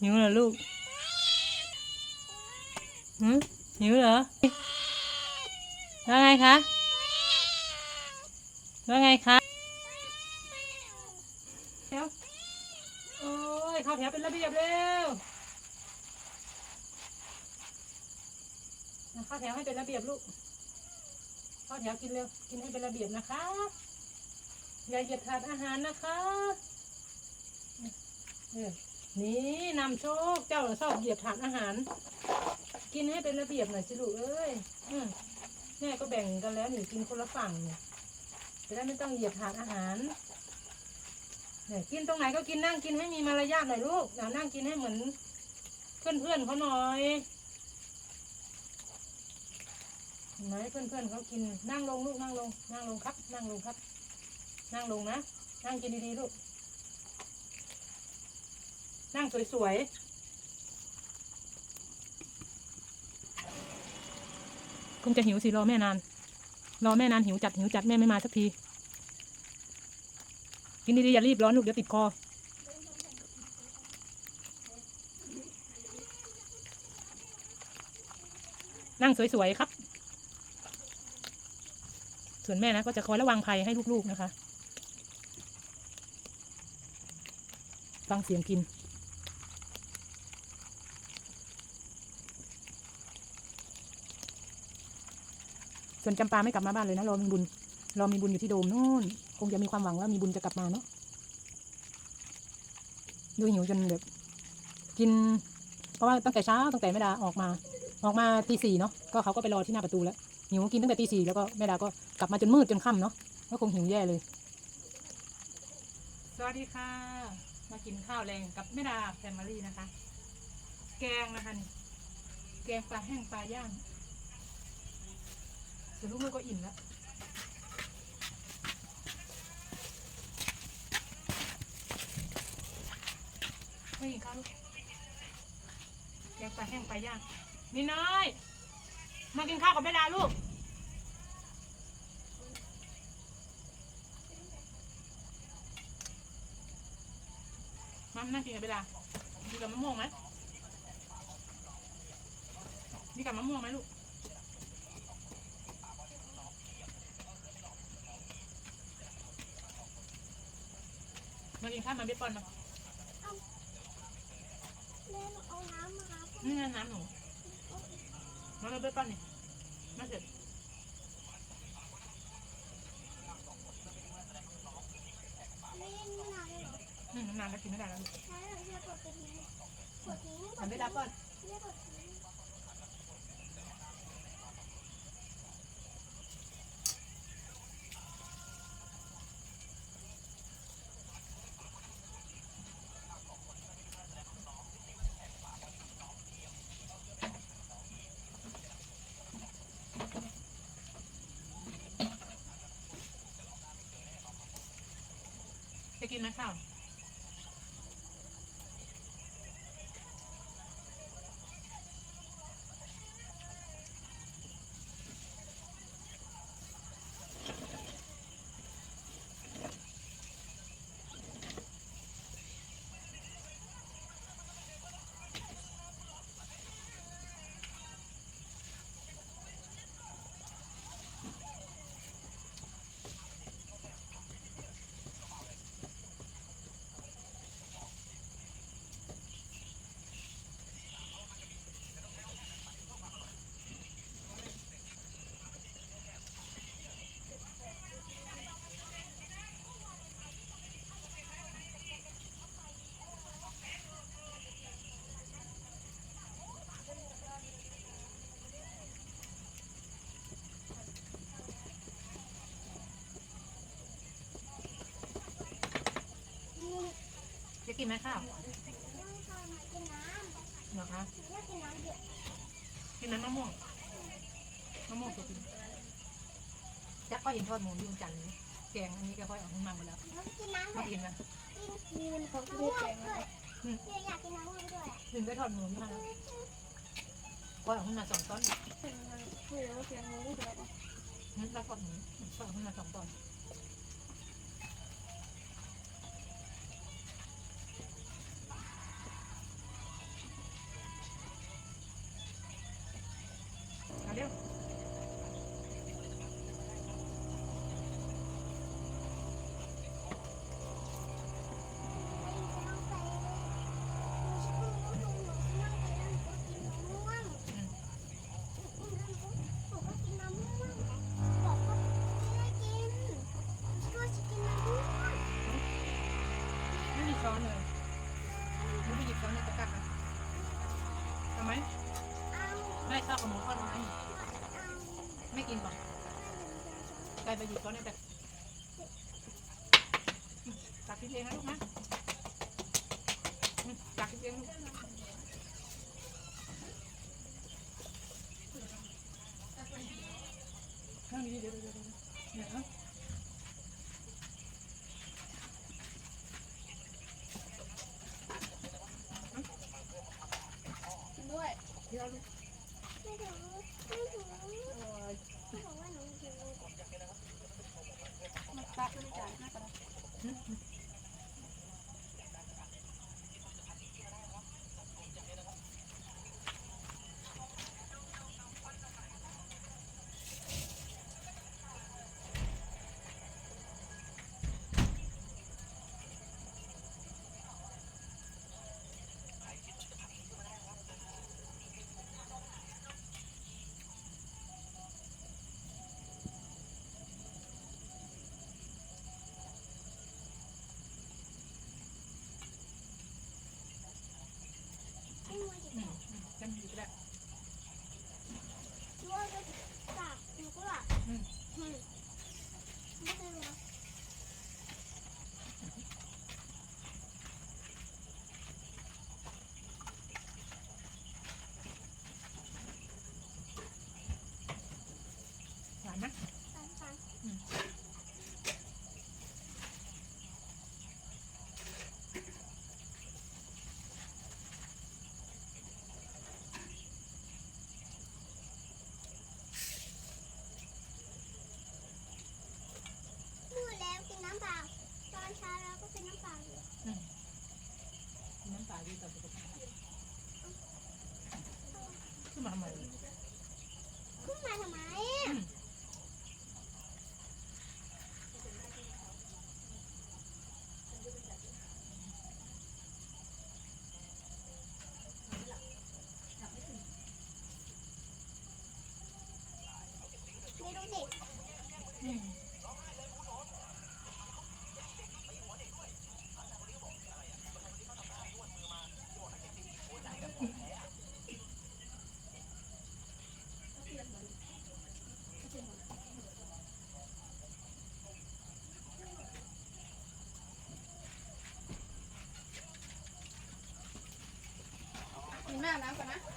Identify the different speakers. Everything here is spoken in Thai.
Speaker 1: หิวเหรอลูกหืมหิวเหรอว่าไงคะว่าไงคะแถวโอ้ยเข้าแถวเป็นระเบียบเร็วเข้าแถวให้เป็นระเบียบลูกเข้าแถวกินเร็วกินให้เป็นระเบียบนะคะอย่าเหยียดถาดอาหารนะคะเออ นี่นำโชคเจ้าน่ะชอบเหยียบถาดอาหาร กินให้เป็นระเบียบหน่อยสิลูกเอ้ยอแม่ก็แบ่งกันแล้วหนี่กินคนละฝั่งเนี่ยจะได้ไม่ต้องเหยียบถาดอาหารเนี่ยกินตรงไหนก็กินนั่งกินให้มีมารยาทหน่อยลูกอย่านั่งกินให้เหมือน เพื่อนเพื่อนเขาหน่อยเห็นไหมเพื่อนเพื่อนเขากินนั่งลงลูกนั่งลง นั่งลงครับ นั่งลงครับ นั่งลงนะ นั่งกินดีๆลูก นั่งสวยๆคงจะหิวสิรอแม่นาน รอแม่นานหิวจัดหิวจัดแม่ไม่มาสักที กินดีๆอย่ารีบร้อนลูกเดี๋ยวติดคอนั่งสวยๆครับ ส่วนแม่นะก็จะคอยระวังภัยให้ลูกๆนะคะ ฟังเสียงกิน ส่วนจำปาไม่กลับมาบ้านเลยนะรอมีบุญรอมีบุญอยู่ที่โดมนู่นคงจะมีความหวังว่ามีบุญจะกลับมาเนาะดูหิวจนแบบกิน เพราะว่าตั้งแต่เช้าตั้งแต่แม่ดาออกมา ออกมาตีสี่เนาะก็เขาก็ไปรอที่หน้าประตูแล้วหิวกินตั้งแต่ตีสี่แล้วก็แม่ดาก็กลับมาจนมืดจนค่ำเนาะก็คงหิวแย่เลย สวัสดีค่ะ มากินข้าวแรงกับแม่ดาแฟมิลี่นะคะ แกงนะคะแกงปลาแห้งปลาย่าง เดี๋ยวลูกมือก็อิ่มแล้วไม่กินข้าวลูกแกงปแห้งไปย่างมีน้อย มากินข้าวกับแม่ดาลูกมานั่งกินกับแม่ดามีกับมะม่วงไหมมีกับมะม่วงไหมลูก มากินข้าวมาเบสบอลมา
Speaker 2: แม่หนูเอาน้ำมาครับ
Speaker 1: นี่ไงน้ำหนูมาเลยเบสบอลนี่มาเสร็จ
Speaker 2: ไม่เล่นไม่นานเลยเหรอ
Speaker 1: อืมนานแล้วกินไม่ได้แล้วลูก
Speaker 2: ใช่เราจะกดไปทิ้งกดทิ้งก
Speaker 1: ทำ
Speaker 2: ด
Speaker 1: เบ
Speaker 2: ทิ้
Speaker 1: ส
Speaker 2: ง
Speaker 1: ดาก่อน
Speaker 2: ไม่กดทิ้ง
Speaker 1: กินไหมข้าว กินไหมข้าว
Speaker 2: ไม่ชอบมากินน้ำ
Speaker 1: เหรอคะ
Speaker 2: หนูอยากกินน้ำเยอะ
Speaker 1: กินน้ำมะม่วงมะม่วงตัวกินจักก็เห็นทอดหมูที่มันจันทร์เลยแกงอันนี้ก็ค่อยเอาขึ้นมาหมดแล้ว
Speaker 2: หนูกินน้ำเล
Speaker 1: มายกินไหม
Speaker 2: มีมันของที่แกงด้วยเนี่ยอยากกินน้ำด้วย
Speaker 1: ถึงได้ทอดหมูที่มาแล้วก็เอาขึ้นมาสองต้น
Speaker 2: ถึงมันคือแล้วเสียง อ
Speaker 1: นเลยหนู
Speaker 2: ไปหยิบช้อนในตะกร้ามาทำ
Speaker 1: ไหมไม่ชอ
Speaker 3: บกับห
Speaker 1: มูท
Speaker 2: อดไห
Speaker 1: มไม่กินป่ะ
Speaker 2: ก
Speaker 1: ไปไปหยิ
Speaker 2: บช้อน
Speaker 1: ในตะกร้าตักพินเอง
Speaker 2: นะลูกนะตักพินเอง
Speaker 1: ข้างนี้เดีเดี๋
Speaker 2: ยว
Speaker 3: มีแม่น้ำก่อนนะ
Speaker 2: นะลูกอะ